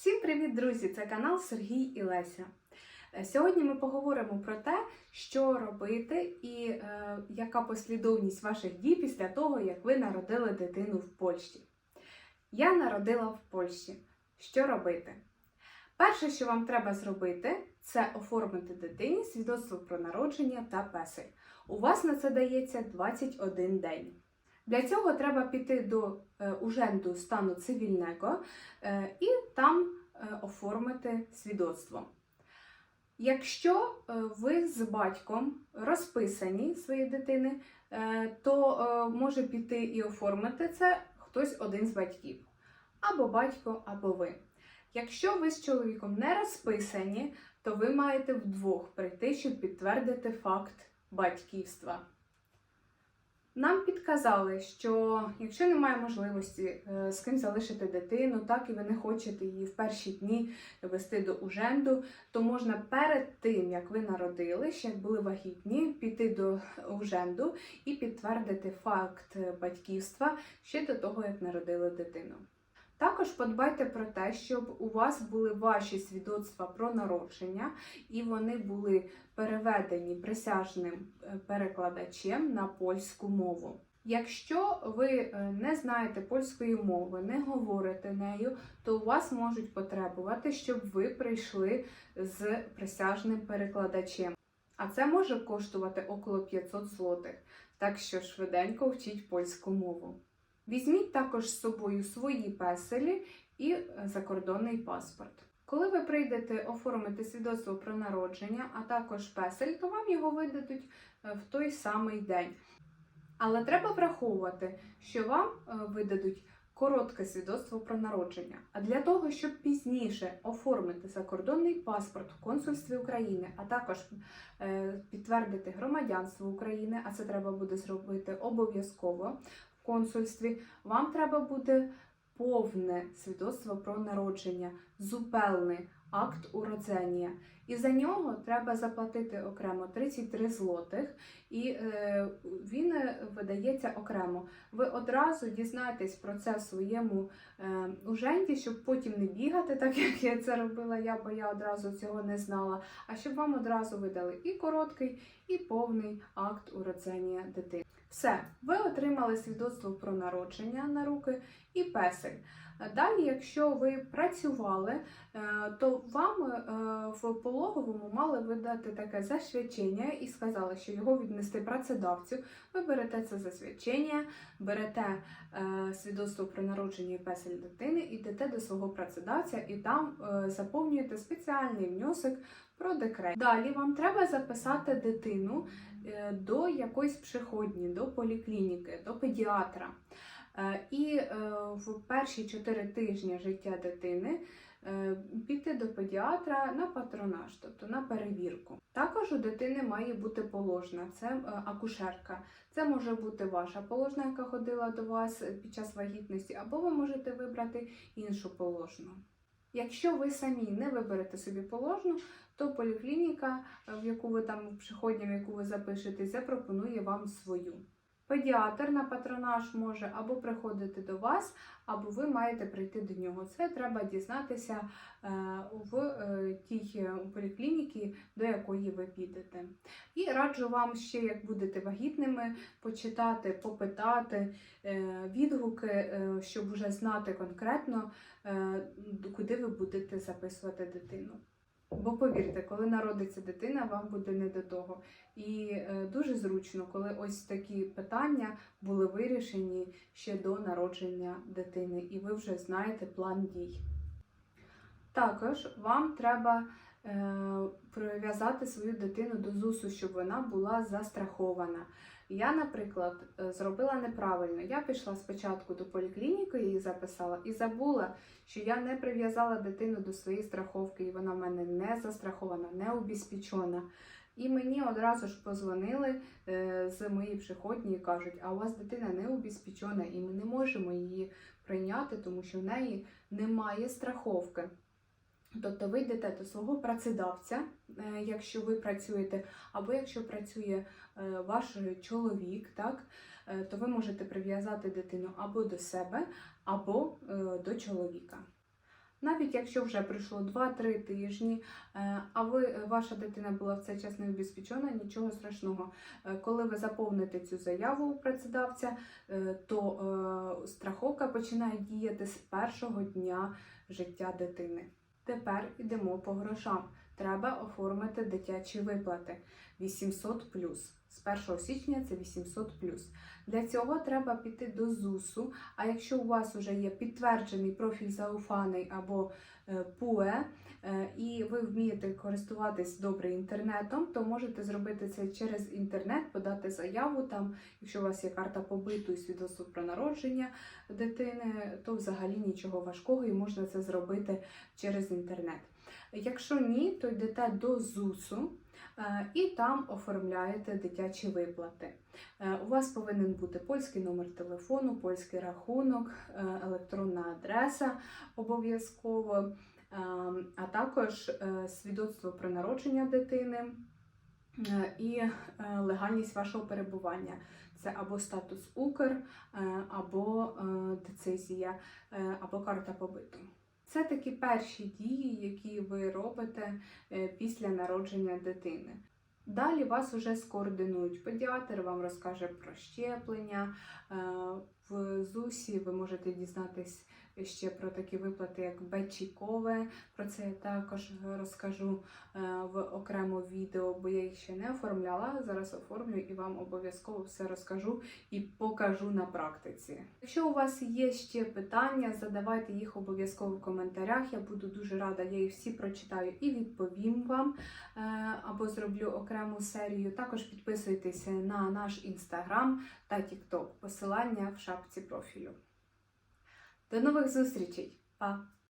Всім привіт, друзі! Це канал Сергій і Леся. Е, Сьогодні ми поговоримо про те, що робити і е, яка послідовність ваших дій після того, як ви народили дитину в Польщі. Я народила в Польщі. Що робити? Перше, що вам треба зробити, це оформити дитині свідоцтво про народження та песель. У вас на це дається 21 день. Для цього треба піти до е, уженду стану цивільного е, і там е, оформити свідоцтво. Якщо ви з батьком розписані своєї дитини, то може піти і оформити це хтось один з батьків, або батько, або ви. Якщо ви з чоловіком не розписані, то ви маєте вдвох прийти, щоб підтвердити факт батьківства. Нам підказали, що якщо немає можливості е, з ким залишити дитину, так і ви не хочете її в перші дні вести до уженду, то можна перед тим, як ви народили, ще як були вагітні, піти до уженду і підтвердити факт батьківства ще до того, як народили дитину. Також подбайте про те, щоб у вас були ваші свідоцтва про народження, і вони були переведені присяжним е, перекладачем на польську мову. Якщо ви е, не знаєте польської мови, не говорите нею, то у вас можуть потребувати, щоб ви прийшли з присяжним перекладачем. А це може коштувати около 500 злотих. Так що швиденько вчіть польську мову. Візьміть також з собою свої песелі і е, закордонний паспорт. Коли ви прийдете оформити свідоцтво про народження, а також песель, то вам його видадуть е, в той самий день. Але треба враховувати, що вам е, видадуть коротке свідоцтво про народження. А для того, щоб пізніше оформити закордонний паспорт в консульстві України, а також підтвердити громадянство України, а це треба буде зробити обов'язково консульстві, вам треба буде повне свідоцтво про народження, зупелний акт уродження. І за нього треба заплатити окремо 33 злотих, і е, він е, видається окремо. Ви одразу дізнаєтесь про це в своєму е, уженді, щоб потім не бігати, так як я це робила я, бо я одразу цього не знала. А щоб вам одразу видали і короткий, і повний акт уродження дитини. Все, ви отримали свідоцтво про народження на руки і песель. Далі, якщо ви працювали, е, то вам е, в пологовому мали видати таке засвідчення і сказали, що його віднести працедавцю. Ви берете це засвідчення, берете е, свідоцтво про народження і песель дитини, йдете до свого працедавця і там заповнюєте спеціальний внесок про декрет. Далі вам треба записати дитину до якоїсь психодні, до поліклініки, до педіатра. І в перші 4 тижні життя дитини піти до педіатра на патронаж, тобто на перевірку. Також у дитини має бути положна, це акушерка. Це може бути ваша положна, яка ходила до вас під час вагітності, або ви можете вибрати іншу положну. Якщо ви самі не виберете собі положну, то поліклініка, в яку ви там приходні, в яку ви запишетесь, запропонує вам свою. Педіатр на патронаж може або приходити до вас, або ви маєте прийти до нього. Це треба дізнатися в тій поліклініці, до якої ви підете. І раджу вам ще, як будете вагітними, почитати, попитати е, відгуки, е, щоб вже знати конкретно, е, куди ви будете записувати дитину. Бо повірте, коли народиться дитина, вам буде не до того. І е, дуже зручно, коли ось такі питання були вирішені ще до народження дитини, і ви вже знаєте план дій. Також вам треба прив'язати свою дитину до ЗУСу, щоб вона була застрахована. Я, наприклад, е, зробила неправильно. Я пішла спочатку до поліклініки, її записала і забула, що я не прив'язала дитину до своєї страховки, і вона в мене не застрахована, не обіспічена. І мені одразу ж позвонили е, з моєї приходні і кажуть, а у вас дитина не обіспічена, і ми не можемо її прийняти, тому що в неї немає страховки. Тобто ви йдете до свого працедавця, е, якщо ви працюєте, або якщо працює е, ваш чоловік, так, е, то ви можете прив'язати дитину або до себе, або до чоловіка. Навіть якщо вже пройшло 2-3 тижні, а ви, ваша дитина була в цей час не обезпечена, нічого страшного. Коли ви заповните цю заяву у працедавця, то страховка починає діяти з першого дня життя дитини. Тепер йдемо по грошам. Треба оформити дитячі виплати 800 З 1 січня це 800 Для цього треба піти до ЗУСу. А якщо у вас вже є підтверджений профіль зауфаний або е, ПУЕ, е, і ви вмієте користуватись добре інтернетом, то можете зробити це через інтернет, подати заяву там, якщо у вас є карта побиту і свідоцтво про народження дитини, то взагалі нічого важкого і можна це зробити через інтернет. Якщо ні, то йдете до ЗУСу е, і там оформляєте дитячі виплати. Е, У вас повинен бути польський номер телефону, польський рахунок, е, електронна адреса обов'язково, а також свідоцтво про народження дитини і легальність вашого перебування. Це або статус Укр, або децизія, або карта побиту. Це такі перші дії, які ви робите е, після народження дитини. Далі вас вже скоординують педіатр, вам розкаже про щеплення. Е, В ЗУСі ви можете дізнатись ще про такі виплати, як Бечікове. Про це я також розкажу е, в окремо відео, бо я їх ще не оформляла. Зараз оформлю і вам обов'язково все розкажу і покажу на практиці. Якщо у вас є ще питання, задавайте їх обов'язково в коментарях. Я буду дуже рада, я їх всі прочитаю і відповім вам е, або зроблю окрему серію. Також підписуйтесь на наш інстаграм та тікток. Посилання в шапці профілю. До нових зустрічей! Па!